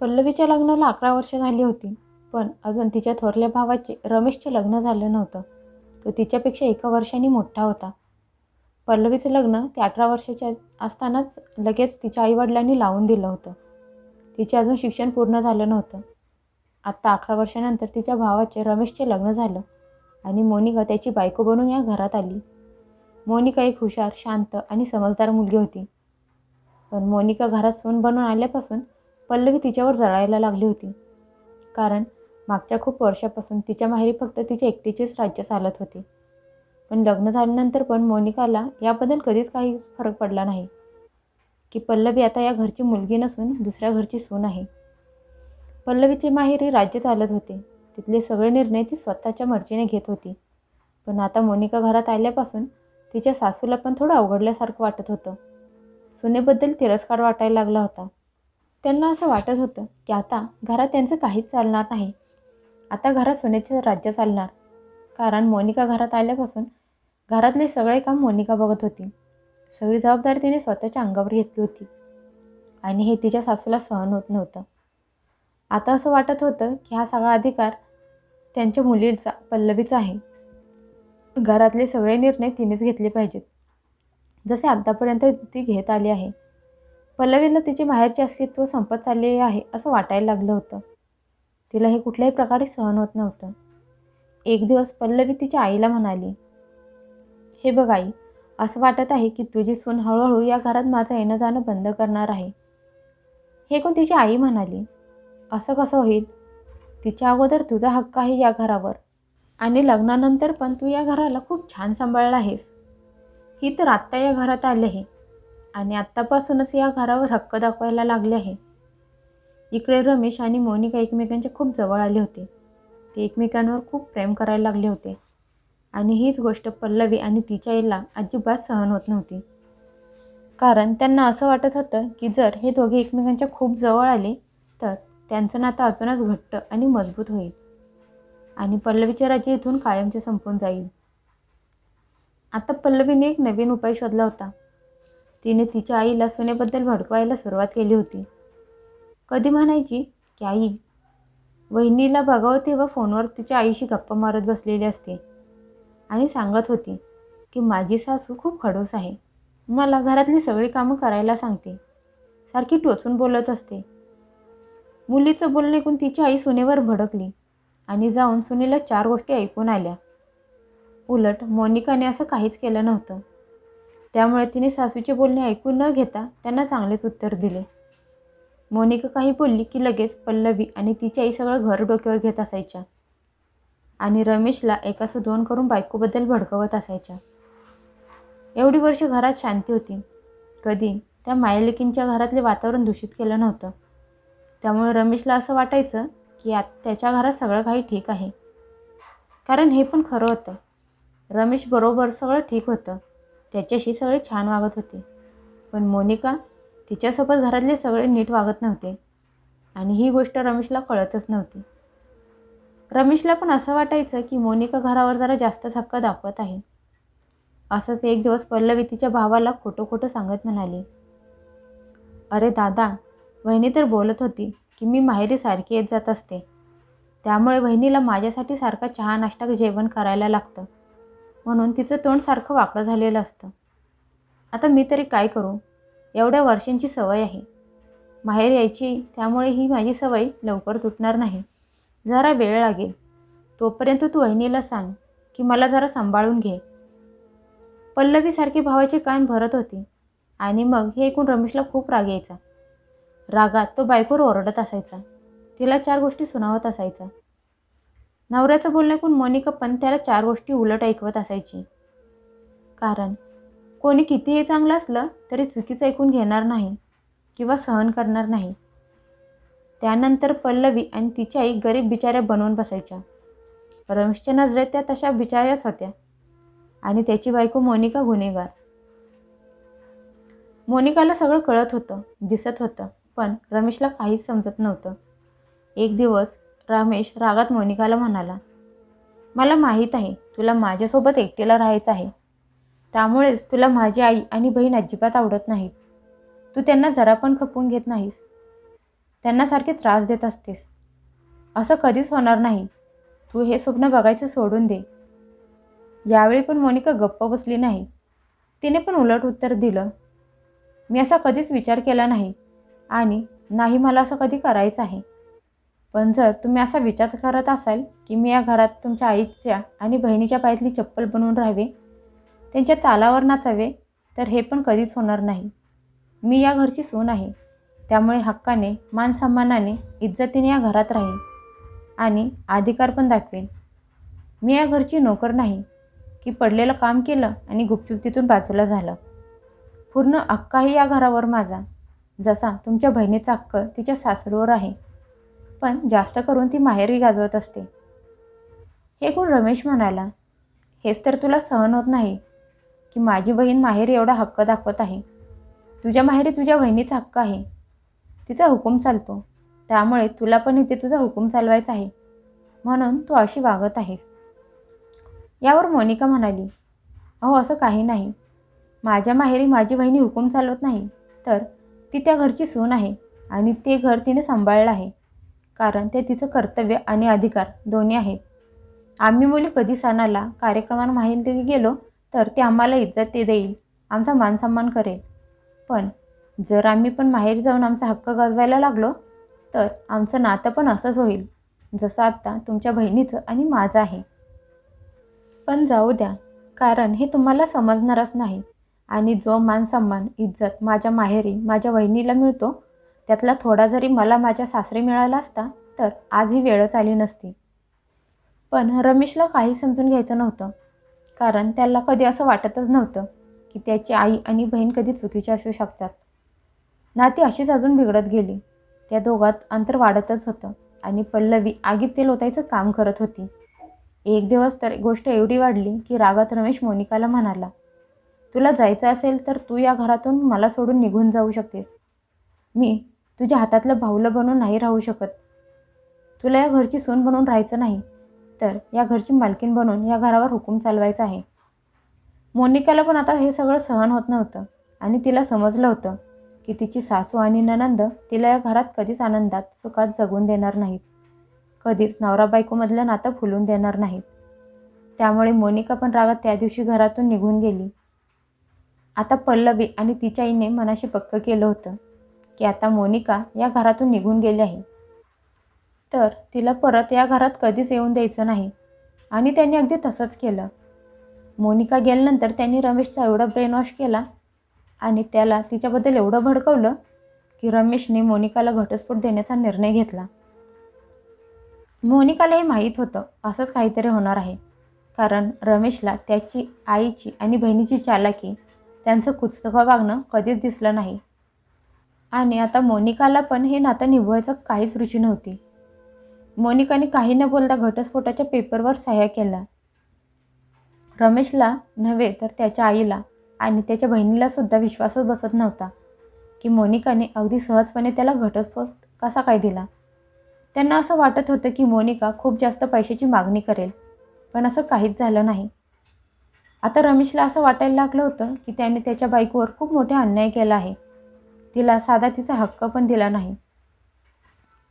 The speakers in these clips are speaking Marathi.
पल्लवीच्या लग्नाला अकरा वर्ष झाली होती पण अजून तिच्या थोरल्या भावाचे रमेशचे लग्न झालं नव्हतं. तो तिच्यापेक्षा एका वर्षांनी मोठा होता. पल्लवीचं लग्न ते अठरा वर्षाचे असतानाच लगेच तिच्या आईवडिलांनी लावून दिलं होतं. तिचे अजून शिक्षण पूर्ण झालं नव्हतं. आत्ता अकरा वर्षानंतर तिच्या भावाचे रमेशचे लग्न झालं आणि मोनिका त्याची बायको बनून या घरात आली. मोनिका एक हुशार शांत आणि समजदार मुलगी होती. पण मोनिका घरात सून बनून आल्यापासून पल्लवी तिच्यावर जळायला लागली होती. कारण मागच्या खूप वर्षापासून तिच्या माहेरी फक्त तिचे एकटीचेच राज्य चालत होते. पण लग्न झाल्यानंतर पण मोनिकाला याबद्दल कधीच काही फरक पडला नाही. की पल्लवी आता या घरची मुलगी नसून दुसऱ्या घरची सून आहे. पल्लवीचे माहेरी राज्य चालत होते. तिथले सगळे निर्णय ती स्वतःच्या मर्जीने घेत होती. पण आता मोनिका घरात आल्यापासून तिच्या सासूला पण थोडं अवघडल्यासारखं वाटत होतं. सुनेबद्दल तिरस्कार वाटायला लागला होता. त्यांना असं वाटत होतं की आता घरात त्यांचं काहीच चालणार नाही. आता घरात सुनेचे राज्य चालणार. कारण मोनिका घरात आल्यापासून घरातले सगळे काम मोनिका बघत होती. सगळी जबाबदारी तिने स्वतःच्या अंगावर घेतली होती. आणि हे तिच्या सासूला सहन होत नव्हतं. आता असं वाटत होतं की हा सगळा अधिकार त्यांच्या मुलीचा पल्लवीचा आहे. घरातले सगळे निर्णय तिनेच घेतले पाहिजेत. जसे आत्तापर्यंत ती घेत आली आहे पल्लवीला तिचे माहेरचे अस्तित्व संपत चालले आहे असं वाटायला लागलं होतं. तिला हे कुठल्याही प्रकारे सहन होत नव्हतं. एक दिवस पल्लवी तिच्या आईला म्हणाली हे बघ आई असं वाटत आहे की तुझी सून हळूहळू या घरात माझं येणं जाणं बंद करणार आहे. हे कोण तिची आई म्हणाली असं कसं होईल? तिच्या अगोदर तुझा हक्क आहे या घरावर आणि लग्नानंतर पण तू या घराला खूप छान सांभाळला आहेस. ही तर आत्ता या घरात आली आहे आणि आत्तापासूनच या घरावर हक्क दाखवायला लागले आहे. इकडे रमेश आणि मोनिका एकमेकांच्या खूप जवळ आले होते. ते एकमेकांवर खूप प्रेम करायला लागले होते. आणि हीच गोष्ट पल्लवी आणि तिच्या आईला अजिबात सहन होत नव्हती. कारण त्यांना असं वाटत होतं की जर हे दोघे एकमेकांच्या खूप जवळ आले तर त्यांचं नातं अजूनच घट्ट आणि मजबूत होईल. आणि पल्लवीचे राज्य इथून कायमचे संपून जाईल. आता पल्लवीने एक नवीन उपाय शोधला होता. तिने तिच्या आईला सुनेबद्दल भडकवायला सुरुवात केली होती. कधी म्हणायची की आई वहिनीला बघावं तेव्हा फोनवर तिच्या आईशी गप्पा मारत बसलेली असते आणि सांगत होती की माझी सासू खूप खडूस आहे. मला घरातली सगळी कामं करायला सांगते. सारखी टोचून बोलत असते. मुलीचं बोलणं ऐकून तिची आई सुनेवर भडकली आणि जाऊन सुनेला चार गोष्टी ऐकून आल्या. उलट मोनिकाने असं काहीच केलं नव्हतं. त्यामुळे तिने सासूचे बोलणे ऐकून न घेता त्यांना चांगलेच उत्तर दिले. मोनिका काही बोलली की लगेच पल्लवी आणि तिची आई सगळं घर डोक्यावर घेत असायच्या. आणि रमेशला एकाचं दोन करून बायकोबद्दल भडकवत असायच्या. एवढी वर्ष घरात शांती होती. कधी त्या मायलेकींच्या घरातले वातावरण दूषित केलं नव्हतं. त्यामुळे रमेशला असं वाटायचं की आत त्याच्या घरात सगळं काही ठीक आहे. कारण हे पण खरं होतं. रमेश बरोबर सगळं ठीक होतं. त्याच्याशी सगळे छान वागत होते. पण मोनिका तिच्यासोबत घरातले सगळे नीट वागत नव्हते. आणि ही गोष्ट रमेशला कळतच नव्हती. रमेशला पण असं वाटायचं की मोनिका घरावर जरा जास्तच हक्क दाखवत आहे. असंच एक दिवस पल्लवी तिच्या भावाला खोटं खोटं सांगत म्हणाली अरे दादा वहिनी तर बोलत होती की मी माहेरी सारखी येत जात असते. त्यामुळे वहिनीला माझ्यासाठी सारखा चहा नाश्ता जेवण करायला लागतं. म्हणून तिचं तोंड सारखं वाकडं झालेलं असतं. आता मी तरी काय करू? एवढ्या वर्षांची सवय आहे. माहेर यायची त्यामुळे ही माझी सवय लवकर तुटणार नाही. जरा वेळ लागेल. तोपर्यंत तू वहिनीला सांग की मला जरा सांभाळून घे. पल्लवीसारखी भावाचे कान भरत होती आणि मग हे ऐकून रमेशला खूप राग यायचा. रागात तो बायकोवर ओरडत असायचा. तिला चार गोष्टी सुनावत असायचा. नवऱ्याचं बोलणं ऐकून मोनिका पण त्याला चार गोष्टी उलट ऐकवत असायची. कारण कोणी कितीही चांगलं असलं तरी चुकीचं ऐकून घेणार नाही किंवा सहन करणार नाही. त्यानंतर पल्लवी आणि तिची आई गरीब बिचाऱ्या बनवून बसायच्या. रमेशच्या नजरेत त्या तशा बिचाऱ्याच होत्या आणि त्याची बायको मोनिका गुन्हेगार. मोनिकाला सगळं कळत होतं दिसत होतं पण रमेशला काहीच समजत नव्हतं. एक दिवस रमेश रागात मोनिकाला म्हणाला मला माहीत आहे तुला माझ्यासोबत एकटीला राहायचं आहे. त्यामुळेच तुला माझी आई आणि बहीण अजिबात आवडत नाहीत. तू त्यांना जरा पण खपवून घेत नाहीस. त्यांना सारखे त्रास देत असतेस. असं कधीच होणार नाही. तू हे स्वप्न बघायचं सोडून दे. यावेळी पण मोनिका गप्प बसली नाही. तिने पण उलट उत्तर दिलं मी असा कधीच विचार केला नाही आणि नाही मला असं कधी करायचं आहे. पण जर तुम्ही असा विचार करत असाल की मी या घरात तुमच्या आईच्या आणि बहिणीच्या पायातली चप्पल बनवून राहावे त्यांच्या तालावर नाचावे तर हे पण कधीच होणार नाही. मी या घरची सून आहे. त्यामुळे हक्काने मानसन्मानाने इज्जतीने या घरात राहीन आणि अधिकार पण दाखवेन. मी या घरची नोकर नाही की पडलेलं काम केलं आणि गुपचूप तिथून बाजूला झालं. पूर्ण हक्काही या घरावर माझा जसा तुमच्या बहिणीचा हक्क तिच्या सासरीवर आहे. पण जास्त करून ती माहेरी गाजवत असते. हे कोण रमेश म्हणाला हेच तर तुला सहन होत नाही की माझी बहीण माहेरी एवढा हक्क दाखवत आहे. तुझ्या माहेरी तुझ्या बहिणीचा हक्क आहे. तिचा हुकूम चालतो. त्यामुळे तुला पण इथे तुझा हुकूम चालवायचा आहे. म्हणून तू अशी वागत आहेस. यावर मोनिका म्हणाली अहो असं काही नाही. माझ्या माहेरी माझी बहिणी हुकूम चालवत नाही. तर ती त्या घरची सून आहे आणि ते घर तिने सांभाळलं आहे. कारण ते तिचं कर्तव्य आणि अधिकार दोन्ही आहेत. आम्ही मुली कधी सणाला कार्यक्रमाला माहिती गेलो तर ते आम्हाला इज्जत ते देईल आमचा मानसन्मान करेल. पण जर आम्ही पण माहेर जाऊन आमचा हक्क गाजवायला लागलो तर आमचं नातं पण असंच होईल जसं आत्ता तुमच्या बहिणीचं आणि माझं आहे. पण जाऊ द्या कारण हे तुम्हाला समजणारच नाही आणि जो मान सन्मान इज्जत माझ्या माहेरी माझ्या बहिणीला मिळतो त्यातला थोडा जरी मला माझ्या सासरी मिळाला असता तर आज ही वेळच आली नसती. पण रमेशला काही समजून घ्यायचं नव्हतं. कारण त्याला कधी असं वाटतच नव्हतं की त्याची आई आणि बहीण कधी चुकीची असू शकतात. नाती अशीच अजून बिघडत गेली. त्या दोघात अंतर वाढतच होतं आणि पल्लवी आगीत तेल ओतायचं काम करत होती. एक दिवस तर गोष्ट एवढी वाढली की रागात रमेश मोनिकाला म्हणाला तुला जायचं असेल तर तू या घरातून मला सोडून निघून जाऊ शकतेस. मी तुझ्या हातातलं भाऊलं बनून नाही राहू शकत. तुला या घरची सून बनून राहायचं नाही. तर या घरची मालकीन बनून या घरावर हुकूम चालवायचा आहे. मोनिकाला पण आता हे सगळं सहन होत नव्हतं आणि तिला समजलं होतं की तिची सासू आणि ननंद तिला या घरात कधीच आनंदात सुखात जगून देणार नाहीत. कधीच नवरा बायकोमधलं नातं फुलून देणार नाहीत. त्यामुळे मोनिका पण रागात त्या दिवशी घरातून निघून गेली. आता पल्लवी आणि तिच्या आईने मनाशी पक्क केलं होतं. की आता मोनिका या घरातून निघून गेली आहे. तर तिला परत या घरात कधीच येऊन द्यायचं नाही. आणि त्यांनी अगदी तसंच केलं. मोनिका गेल्यानंतर त्यांनी रमेशचा एवढा ब्रेनवॉश केला आणि त्याला तिच्याबद्दल एवढं भडकवलं की रमेशने मोनिकाला घटस्फोट देण्याचा निर्णय घेतला. मोनिकालाही माहीत होतं असंच काहीतरी होणार आहे. कारण रमेशला त्याची आईची आणि बहिणीची चालाकी त्यांचं कुचकं वागणं कधीच दिसलं नाही. आणि आता मोनिकाला पण हे नातं निभवायचं काहीच रुची नव्हती. मोनिकाने काही न बोलता घटस्फोटाच्या पेपरवर सह्या केल्या. रमेशला नव्हे तर त्याच्या आईला आणि त्याच्या बहिणीला सुद्धा विश्वासच बसत नव्हता की मोनिकाने अगदी सहजपणे त्याला घटस्फोट कसा काय दिला. त्यांना असं वाटत होतं की मोनिका खूप जास्त पैशाची मागणी करेल पण असं काहीच झालं नाही. आता रमेशला असं वाटायला लागलं होतं की त्याने त्याच्या बाईकवर खूप मोठा अन्याय केला आहे. तिला साधा तिचा हक्क पण दिला नाही.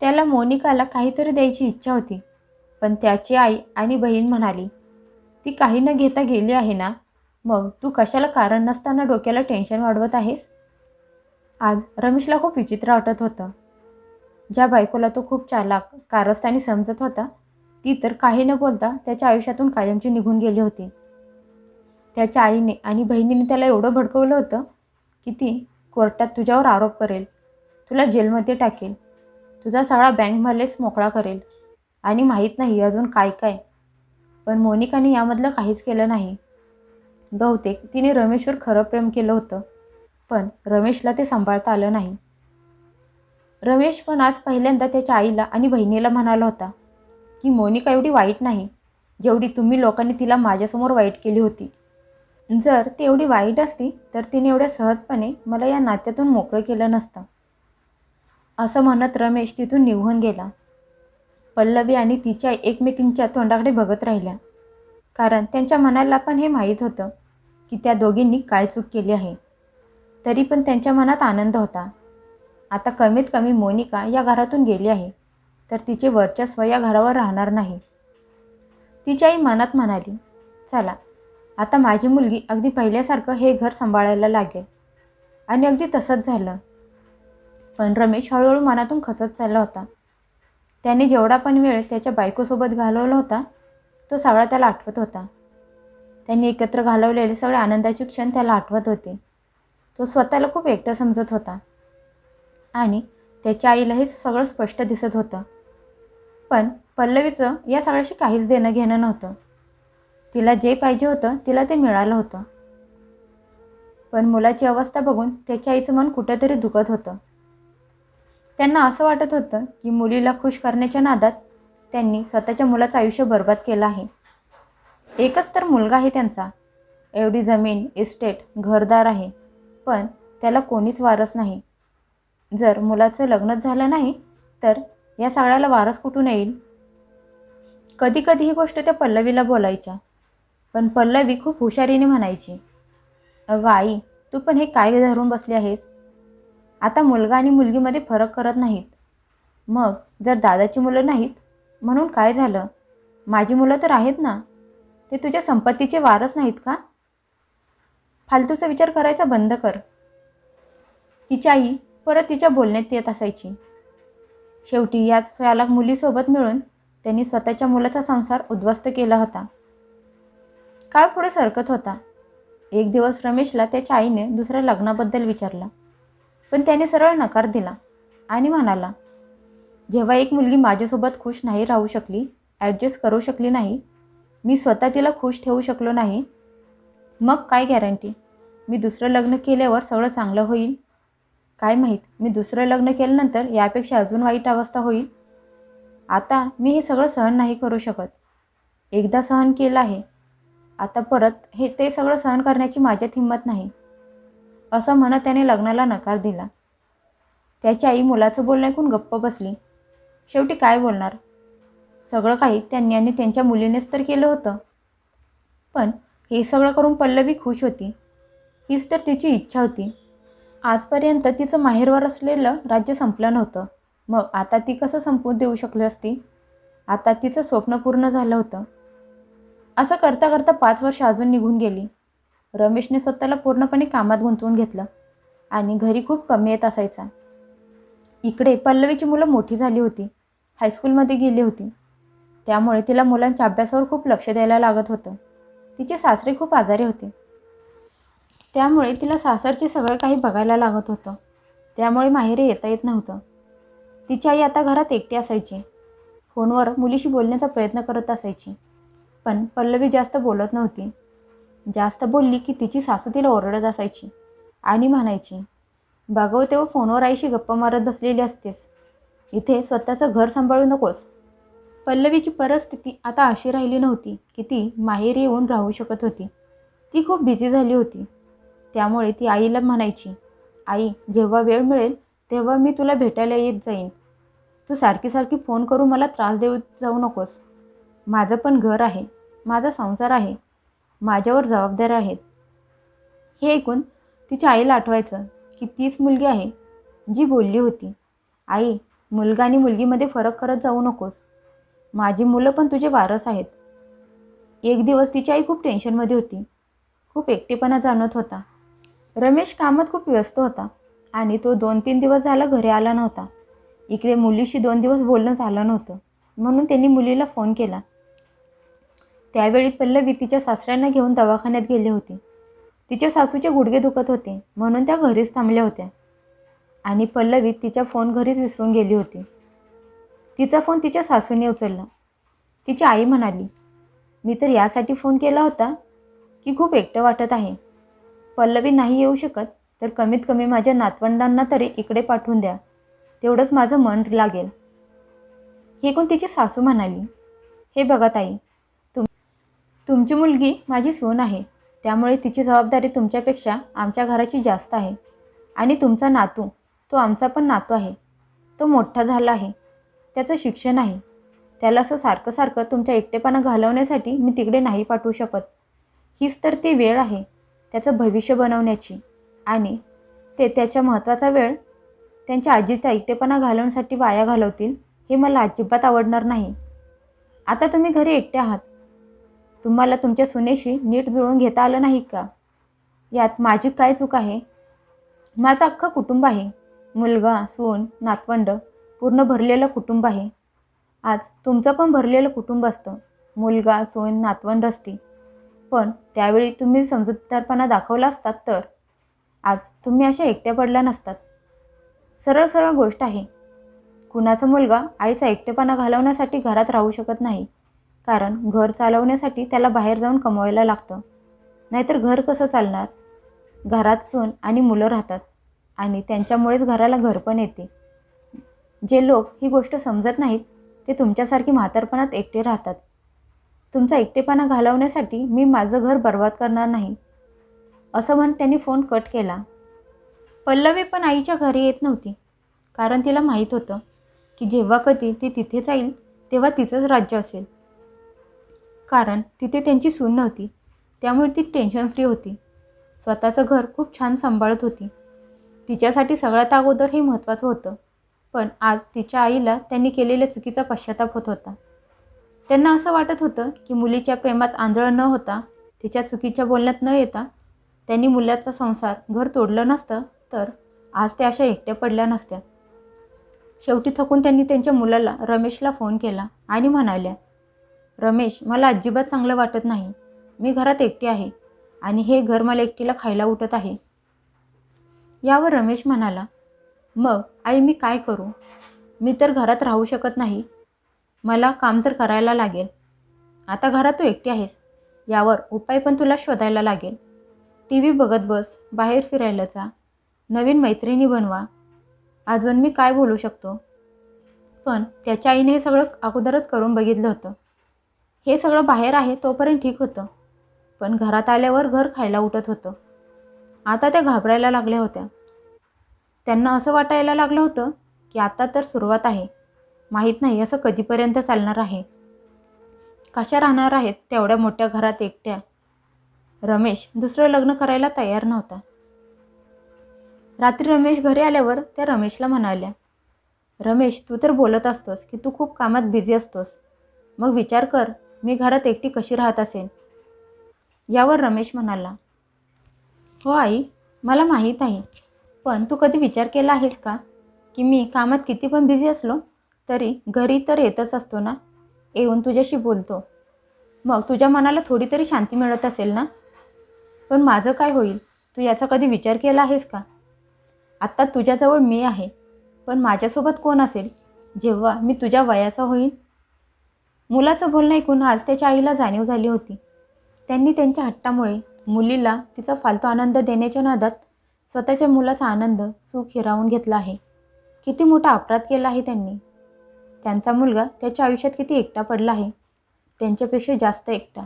त्याला मोनिकाला काहीतरी द्यायची इच्छा होती पण त्याची आई आणि बहीण म्हणाली ती काही न घेता गेली आहे ना? मग तू कशाला कारण नसताना डोक्याला टेन्शन वाढवत आहेस? आज रमेशला खूप विचित्र वाटत होतं. ज्या बायकोला तो खूप चालाक कारस्थानी समजत होता ती तर काही न बोलता त्याच्या आयुष्यातून कायमची निघून गेली होती. त्याच्या आईने आणि बहिणीने त्याला एवढं भडकवलं होतं की ती कोर्टात तुझ्यावर आरोप करेल. तुला जेलमध्ये टाकेल. तुझा सगळा बँकमध्येच मोकळा करेल. आणि माहीत नाही अजून काय काय. पण मोनिकाने यामधलं काहीच केलं नाही. बहुतेक तिने रमेशवर खरं प्रेम केलं होतं. पण रमेशला ते सांभाळता आलं नाही. रमेश पण आज पहिल्यांदा त्याच्या आईला आणि बहिणीला म्हणाला होता की मोनिका एवढी वाईट नाही. जेवढी तुम्ही लोकांनी तिला माझ्यासमोर वाईट केली होती. जर ती एवढी वाईट असती तर तिने एवढ्या सहजपणे मला या नात्यातून मोकळं केलं नसतं. असं म्हणत रमेश तिथून निघून गेला. पल्लवी आणि तिच्या एकमेकींच्या तोंडाकडे बघत राहिल्या. कारण त्यांच्या मनाला पण हे माहीत होतं की त्या दोघींनी काय चूक केली आहे. तरी पण त्यांच्या मनात आनंद होता. आता कमीत कमी मोनिका या घरातून गेली आहे तर तिचे वर्चस्व या घरावर राहणार नाही. तिची आई मनात म्हणाली चला आता माझी मुलगी अगदी पहिल्यासारखं हे घर सांभाळायला लागेल. आणि अगदी तसंच झालं. पण रमेश हळूहळू मनातून खचत चालला होता. त्याने जेवढा पण वेळ त्याच्या बायकोसोबत घालवला होता तो सगळा त्याला आठवत होता. त्यांनी एकत्र घालवलेले सगळे आनंदाचे क्षण त्याला आठवत होते. तो स्वतःला खूप एकटं समजत होता. आणि त्याच्या आईला हे सगळं स्पष्ट दिसत होतं. पण पल्लवीचं या सगळ्याशी काहीच देणं घेणं नव्हतं. तिला जे पाहिजे होतं तिला ते मिळालं होतं. पण मुलाची अवस्था बघून त्याच्या आईचं मन कुठेतरी दुखत होतं. त्यांना असं वाटत होतं की मुलीला खुश करण्याच्या नादात त्यांनी स्वतःच्या मुलाचं आयुष्य बर्बाद केलं आहे. एकच तर मुलगा आहे त्यांचा. एवढी जमीन इस्टेट घरदार आहे. पण त्याला कोणीच वारस नाही. जर मुलाचं लग्नच झालं नाही तर या सगळ्याला वारस कुठून येईल? कधी कधी ही गोष्ट त्या पल्लवीला बोलायच्या. पण पल्लवी खूप हुशारीने म्हणायची अगं आई तू पण हे काय धरून बसली आहेस? आता मुलगा आणि मुलगीमध्ये फरक करत नाहीत. मग जर दादाची मुलं नाहीत म्हणून काय झालं? माझी मुलं तर आहेत ना? ते तुझ्या संपत्तीचे वारस नाहीत का? फालतूचा विचार करायचा बंद कर. तिची आई परत तिच्या बोलण्यात येत असायची. शेवटी याच फळाला मुलीसोबत मिळून त्यांनी स्वतःच्या मुलाचा संसार उद्ध्वस्त केला होता. काळ पुढे सरकत होता. एक दिवस रमेशला त्याच्या आईने दुसऱ्या लग्नाबद्दल विचारलं. पण त्याने सरळ नकार दिला आणि म्हणाला जेव्हा एक मुलगी माझ्यासोबत खुश नाही राहू शकली ॲडजस्ट करू शकली नाही मी स्वतः तिला खुश ठेवू शकलो नाही मग काय गॅरंटी मी दुसरं लग्न केल्यावर सगळं चांगलं होईल? काय माहीत मी दुसरं लग्न केल्यानंतर यापेक्षा अजून वाईट अवस्था होईल? आता मी हे सगळं सहन नाही करू शकत. एकदा सहन केलं आहे आता परत हे ते सगळं सहन करण्याची माझ्यात हिंमत नाही. असं म्हणत त्याने लग्नाला नकार दिला. त्याची आई मुलाचं बोलणं ऐकून गप्प बसली. शेवटी काय बोलणार? सगळं काही त्यांनी आणि त्यांच्या मुलीनेच तर केलं होतं. पण हे सगळं करून पल्लवी खुश होती. हीच तर तिची इच्छा होती. आजपर्यंत तिचं माहेरवर असलेलं राज्य संपलं नव्हतं. मग आता ती कसं संपवून देऊ शकली असती? आता तिचं स्वप्न पूर्ण झालं होतं. असं करता करता पाच वर्ष अजून निघून गेली. रमेशने स्वतःला पूर्णपणे कामात गुंतवून घेतलं आणि घरी खूप कमी येत असायचा. इकडे पल्लवीची मुलं मोठी झाली होती. हायस्कूलमध्ये गेली होती. त्यामुळे तिला मुलांच्या अभ्यासावर खूप लक्ष द्यायला लागत होतं. तिचे सासरे खूप आजारी होते. त्यामुळे तिला सासरचे सगळं काही बघायला लागत होतं. त्यामुळे माहेरी येता येत नव्हतं. तिची आई आता घरात एकटी असायची. फोनवर मुलीशी बोलण्याचा प्रयत्न करत असायची. पण पल्लवी जास्त बोलत नव्हती. जास्त बोलली की तिची सासू तिला ओरडत असायची आणि म्हणायची बघव तेव्हा फोनवर आईशी गप्पा मारत बसलेली असतेस. इथे स्वतःचं घर सांभाळू नकोस. पल्लवीची परिस्थिती आता अशी राहिली नव्हती की ती माहेरी येऊन राहू शकत होती. ती खूप बिझी झाली होती. त्यामुळे ती आईला म्हणायची आई जेव्हा वेळ मिळेल तेव्हा मी तुला भेटायला येत जाईन. तू सारखी सारखी फोन करून मला त्रास देऊ जाऊ नकोस. माझं पण घर आहे. माझा संसार आहे. माझ्यावर जबाबदाऱ्या आहेत. हे ऐकून तिच्या आईला आठवायचं की तीच मुलगी आहे जी बोलली होती. आई मुलगा आणि मुलगीमध्ये फरक करत जाऊ नकोस. माझी मुलं पण तुझे वारस आहेत. एक दिवस तिची आई खूप टेन्शनमध्ये होती. खूप एकटेपणा जाणवत होता. रमेश कामात खूप व्यस्त होता आणि तो दोन तीन दिवस झाला घरी आला नव्हता. इकडे मुलीशी दोन दिवस बोलणं झालं नव्हतं. म्हणून त्यांनी मुलीला फोन केला. त्यावेळी पल्लवी तिच्या सासऱ्यांना घेऊन दवाखान्यात गेली होती. तिच्या सासूचे गुडघे दुखत होते म्हणून त्या घरीच थांबल्या होत्या. आणि पल्लवी तिच्या फोन घरीच विसरून गेली होती. तिचा फोन तिच्या सासूने उचलला. तिची आई म्हणाली मी तर यासाठी फोन केला होता की खूप एकटं वाटत आहे. पल्लवी नाही येऊ शकत तर कमीत कमी माझ्या नातवंडांना तरी इकडे पाठवून द्या. तेवढंच माझं मन लागेल. हे कोण तिची सासू म्हणाली? हे बघा ताई तुमची मुलगी माझी सून आहे. त्यामुळे तिची जबाबदारी तुमच्यापेक्षा आमच्या घराची जास्त आहे. आणि तुमचा नातू तो आमचा पण नातू आहे. तो मोठा झाला आहे. त्याचं शिक्षण आहे. त्याला असं सारखं सारखं तुमच्या एकटेपणा घालवण्यासाठी मी तिकडे नाही पाठवू शकत. हीच तर ती वेळ आहे त्याचं भविष्य बनवण्याची. आणि ते त्याच्या महत्त्वाचा वेळ त्यांच्या आजीचा एकटेपणा घालवण्यासाठी वाया घालवतील हे मला अजिबात आवडणार नाही. आता तुम्ही घरी एकटे आहात. तुम्हाला तुमच्या सुनेशी नीट जुळून घेता आलं नाही का? यात माझी काय चूक आहे? माझं अख्खं कुटुंब आहे. मुलगा सून नातवंड पूर्ण भरलेलं कुटुंब आहे. आज तुमचं पण भरलेलं कुटुंब असतं. मुलगा सून नातवंड असती. पण त्यावेळी तुम्ही समजूतदारपणा दाखवला असतात तर? आज तुम्ही अशा एकट्या पडल्या नसतात. सरळ सरळ गोष्ट आहे. कुणाचा मुलगा आईचा एकटेपणा घालवण्यासाठी घरात राहू शकत नाही. कारण घर चालवण्यासाठी त्याला बाहेर जाऊन कमवायला लागतं. नाहीतर घर कसं चालणार? घरात सून आणि मुलं राहतात आणि त्यांच्यामुळेच घराला घर पण येते. जे लोक ही गोष्ट समजत नाहीत ते तुमच्यासारखी म्हातारपणात एकटे राहतात. तुमचा एकटेपणा घालवण्यासाठी मी माझं घर बर्बाद करणार नाही. असं म्हणत त्यांनी फोन कट केला. पल्लवी पण आईच्या घरी येत नव्हती कारण तिला माहीत होतं की जेव्हा कधी ती तिथे जाईल तेव्हा तिचंच राज्य असेल. कारण तिथे त्यांची सून नव्हती. त्यामुळे ती टेन्शन फ्री होती. स्वतःचं घर खूप छान सांभाळत होती. तिच्यासाठी सगळ्यात अगोदर हे महत्त्वाचं होतं. पण आज तिच्या आईला त्यांनी केलेल्या चुकीचा पश्चाताप होत होता. त्यांना असं वाटत होतं की मुलीच्या प्रेमात आंधळ न होता तिच्या चुकीच्या बोलण्यात न येता त्यांनी मुलाचा संसार घर तोडलं नसतं तर आज त्या अशा एकट्या पडल्या नसत्या. शेवटी थकून त्यांनी त्यांच्या मुलाला रमेशला फोन केला आणि म्हणाल्या रमेश मला अजिबात चांगलं वाटत नाही. मी घरात एकटी आहे आणि हे घर मला एकटीला खायला उठत आहे. यावर रमेश म्हणाला मग आई मी काय करू? मी तर घरात राहू शकत नाही. मला काम तर करायला लागेल. आता घरात तू एकटी आहेस. यावर उपाय पण तुला शोधायला लागेल. टी व्ही बघत बस बाहेर फिरायला जा. नवीन मैत्रिणी बनवा. अजून मी काय बोलू शकतो? पण त्याच्या आईने हे सगळं अगोदरच करून बघितलं होतं. हे सगळं बाहेर आहे तोपर्यंत ठीक होतं. पण घरात आल्यावर घर खायला उठत होतं. आता त्या घाबरायला लागल्या होत्या. त्यांना असं वाटायला लागलं होतं की आता तर सुरुवात आहे. माहीत नाही असं कधीपर्यंत चालणार आहे. कशा राहणार आहेत तेवढ्या मोठ्या घरात एकट्या? रमेश दुसरं लग्न करायला तयार नव्हता. रात्री रमेश घरी आल्यावर त्या रमेशला म्हणाल्या रमेश तू तर बोलत असतोस की तू खूप कामात बिझी असतोस. मग विचार कर मी घरात एकटी कशी राहत असेल यावर रमेश म्हणाला. हो आई मला माहीत आहे. पण तू कधी विचार केला आहेस का? की मी कामात किती पण बिझी असलो तरी घरी तर येतच असतो ना? येऊन तुझ्याशी बोलतो. मग तुझ्या मनाला थोडी तरी शांती मिळत असेल ना? पण माझं काय होईल? तू याचा कधी विचार केला आहेस का? आत्ता तुझ्याजवळ मी आहे. पण माझ्यासोबत कोण असेल? जेव्हा मी तुझ्या वयाचा होईन मुलाचं बोलणं ऐकून आज त्याच्या आईला जाणीव झाली होती. त्यांनी त्यांच्या हट्टामुळे मुलीला तिचा फालतू आनंद देण्याच्या नादात स्वतःच्या मुलाचा आनंद सुख हिरावून घेतला आहे. किती मोठा अपराध केला आहे त्यांनी. त्यांचा मुलगा त्याच्या आयुष्यात किती एकटा पडला आहे? त्यांच्यापेक्षा जास्त एकटा.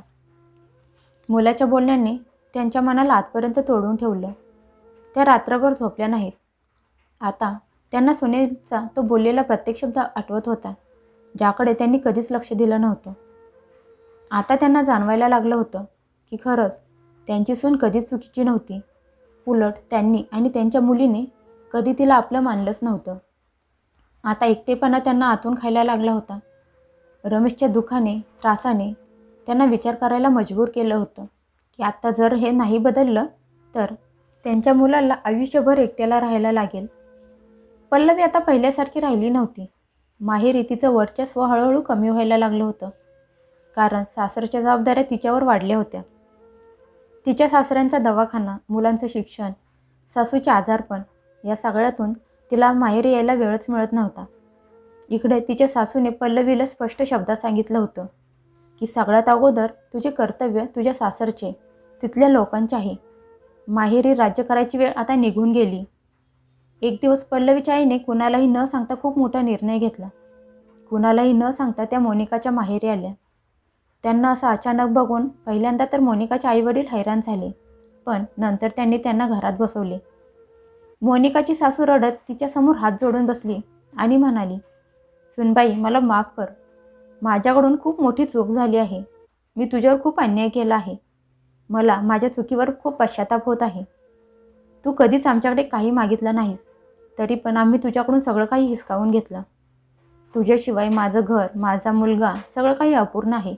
मुलाच्या बोलण्याने त्यांच्या मनाला आतपर्यंत तोडून ठेवलं. त्या रात्रभर झोपल्या नाहीत. आता त्यांना सुनेचा तो बोललेला प्रत्येक शब्द आठवत होता. ज्याकडे त्यांनी कधीच लक्ष दिलं नव्हतं. आता त्यांना जाणवायला लागलं होतं की खरंच त्यांची सून कधीच चुकीची नव्हती. उलट त्यांनी आणि त्यांच्या मुलीने कधी तिला आपलं मानलंच नव्हतं. आता एकटेपणा त्यांना आतून खायला लागला होता. रमेशच्या दुखाने त्रासाने त्यांना विचार करायला मजबूर केलं होतं की आत्ता जर हे नाही बदललं तर त्यांच्या मुलाला आयुष्यभर एकट्याला राहायला लागेल. पल्लवी आता पहिल्यासारखी राहिली नव्हती. माहेरी तिचं वर्चस्व हळूहळू कमी व्हायला लागलं होतं. कारण सासरच्या जबाबदाऱ्या तिच्यावर वाढल्या होत्या. तिच्या सासऱ्यांचा दवाखाना मुलांचं शिक्षण सासूचे आजारपण या सगळ्यातून तिला माहेरी यायला वेळच मिळत नव्हता. इकडे तिच्या सासूने पल्लवीला स्पष्ट शब्दात सांगितलं होतं की सगळ्यात अगोदर तुझे कर्तव्य तुझ्या सासरचे तिथल्या लोकांचे आहे माहेरी राज्य करायची वेळ आता निघून गेली. एक दिवस पल्लवीच्या आईने कुणालाही न सांगता खूप मोठा निर्णय घेतला. कुणालाही न सांगता त्या मोनिकाच्या माहेरी आल्या. त्यांना असं अचानक बघून पहिल्यांदा तर मोनिकाचे आईवडील हैराण झाले पण नंतर त्यांनी त्यांना घरात बसवले. मोनिकाची सासू रडत तिच्यासमोर हात जोडून बसली आणि म्हणाली सुनबाई मला माफ कर. माझ्याकडून खूप मोठी चूक झाली आहे. मी तुझ्यावर खूप अन्याय केला आहे. मला माझ्या चुकीवर खूप पश्चाताप होत आहे. तू कधीच आमच्याकडे काही मागितलं नाहीस. तरी पण आम्ही तुझ्याकडून सगळं काही हिसकावून घेतलं. तुझ्याशिवाय माझं घर माझा मुलगा सगळं काही अपूर्ण आहे.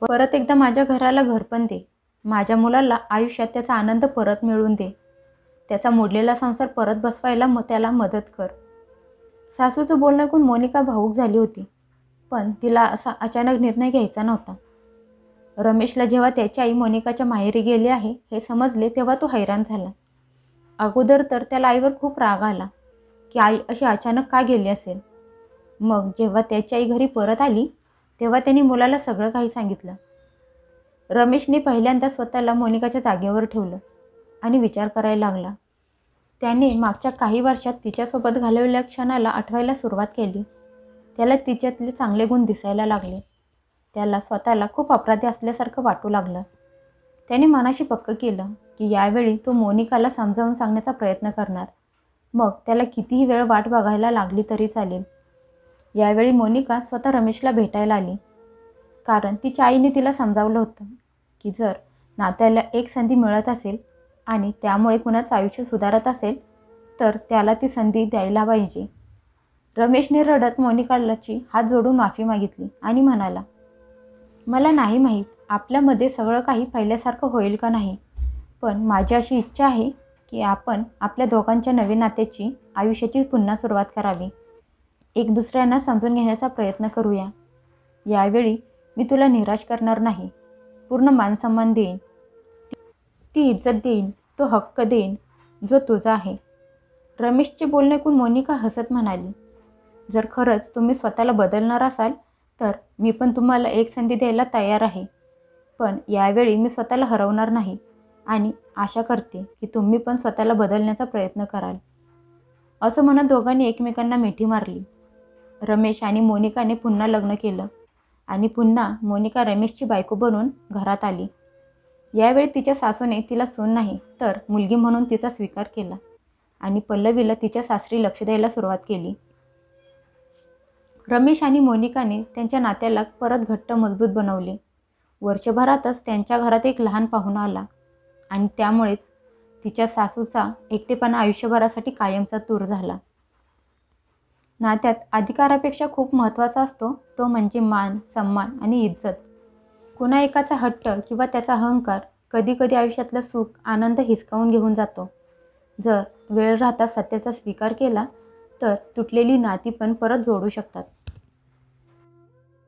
परत एकदा माझ्या घराला घर पण दे. माझ्या मुलाला आयुष्यात त्याचा आनंद परत मिळवून दे. त्याचा मोडलेला संसार परत बसवायला मग त्याला मदत कर. सासूचं बोलणं ऐकून मोनिका भाऊक झाली होती पण तिला असा अचानक निर्णय घ्यायचा नव्हता. रमेशला जेव्हा त्याची आई मोनिकाच्या माहेरी गेली आहे हे समजले तेव्हा तो हैराण झाला. अगोदर तर त्याला आईवर खूप राग आला की आई अशी अचानक का गेली असेल? मग जेव्हा त्याची आई घरी परत आली तेव्हा त्यांनी मुलाला सगळं काही सांगितलं. रमेशने पहिल्यांदा स्वतःला मोनिकाच्या जागेवर ठेवलं आणि विचार करायला लागला. त्याने मागच्या काही वर्षात तिच्यासोबत घालवलेल्या क्षणाला आठवायला सुरुवात केली. त्याला तिच्यातले चांगले गुण दिसायला लागले. त्याला स्वतःला खूप अपराधी असल्यासारखं वाटू लागलं. त्याने मनाशी पक्क केलं की यावेळी तो मोनिकाला समजावून सांगण्याचा प्रयत्न करणार. मग त्याला कितीही वेळ वाट बघायला लागली तरी चालेल. यावेळी मोनिका स्वतः रमेशला भेटायला आली. कारण तिच्या आईने तिला समजावलं होतं की जर नात्याला एक संधी मिळत असेल आणि त्यामुळे कुणाचं आयुष्य सुधारत असेल तर त्याला ती संधी द्यायला पाहिजे. रमेशने रडत मोनिकालाची हात जोडून माफी मागितली आणि म्हणाला मला नाही माहीत आपल्यामध्ये सगळं काही पहिल्यासारखं होईल का नाही? पण माझी अशी इच्छा आहे की आपण आपल्या दोघांच्या नवीन नात्याची आयुष्याची पुन्हा सुरुवात करावी. एक दुसऱ्यांना समजून घेण्याचा प्रयत्न करूया. यावेळी मी तुला निराश करणार नाही. पूर्ण मानसन्मान देईन. ती इज्जत देईन. तो हक्क देईन. जो तुझा आहे. रमेशचे बोलणे ऐकून मोनिका हसत म्हणाली. जर खरंच तुम्ही स्वतःला बदलणार असाल तर मी पण तुम्हाला एक संधी द्यायला तयार आहे. पण यावेळी मी स्वतःला हरवणार नाही आणि आशा करते की तुम्ही पण स्वतःला बदलण्याचा प्रयत्न कराल. असं म्हणत दोघांनी एकमेकांना मिठी मारली. रमेश आणि मोनिकाने पुन्हा लग्न केलं आणि पुन्हा मोनिका रमेशची बायको बनून घरात आली. यावेळी तिच्या सासूने तिला सून नाही तर मुलगी म्हणून तिचा स्वीकार केला आणि पल्लवीला तिच्या सासरी लक्ष द्यायला सुरुवात केली. रमेश आणि मोनिकाने त्यांच्या नात्याला परत घट्ट मजबूत बनवले. वर्षभरातच त्यांच्या घरात एक लहान पाहुणा आला आणि त्यामुळेच तिच्या सासूचा एकटेपणा आयुष्यभरासाठी कायमचा दूर झाला. नात्यात अधिकारापेक्षा खूप महत्त्वाचा असतो तो म्हणजे मान सन्मान आणि इज्जत. कुणा एकाचा हट्ट किंवा त्याचा अहंकार कधीकधी आयुष्यातलं सुख आनंद हिसकावून घेऊन जातो. जर वेळ राहता सत्याचा स्वीकार केला तर तुटलेली नाती पण परत जोडू शकतात.